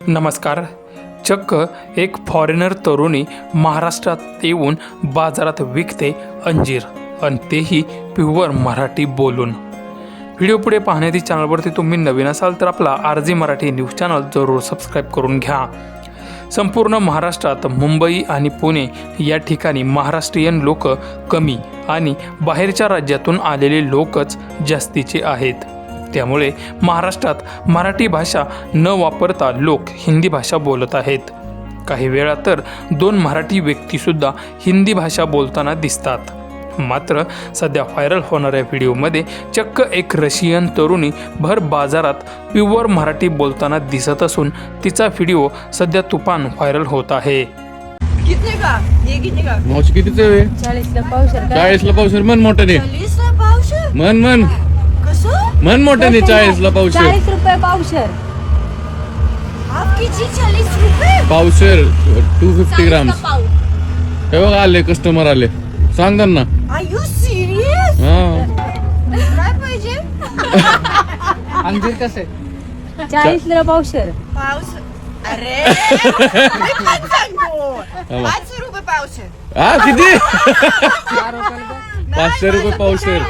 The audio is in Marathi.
नमस्कार. चक्क एक फॉरेनर तरुणी महाराष्ट्रात येऊन बाजारात विकते अंजीर आणि तेही प्युअर मराठी बोलून. व्हिडिओ पुढे पाहण्याची चॅनलवरती तुम्ही नवीन असाल तर आपला R G Marathi news channel जरूर सबस्क्राईब करून घ्या. संपूर्ण महाराष्ट्रात मुंबई आणि पुणे या ठिकाणी महाराष्ट्रीयन लोक कमी आणि बाहेरच्या राज्यातून आलेले लोकच जास्तीचे आहेत. त्यामुळे महाराष्ट्रात मराठी भाषा न वापरता लोक हिंदी भाषा बोलत आहेत. काही वेळा तर दोन मराठी व्यक्तीसुद्धा हिंदी भाषा बोलताना दिसतात. मात्र सध्या व्हायरल होणाऱ्या व्हिडिओमध्ये चक्क एक रशियन तरुणी भर बाजारात प्युअर मराठी बोलताना दिसत असून तिचा व्हिडिओ सध्या तुफान व्हायरल होत आहे. कितने का? मन मोठ्याने चालीस ला पावशेर. चाळीस रुपये पावशर. हाफ के जी चालीस रुपये? पावशेर टू फिफ्टी ग्राम हे बघा आले कस्टमर आले. सांग त्यांना. आर यू सिरियस हा. काय पाहिजे? अंजीर कसे? चाळीसला पावशर. पावस अरे! सांगतो. पाच रुपये पावशे हा किती? पाचशे रुपये पावशेर.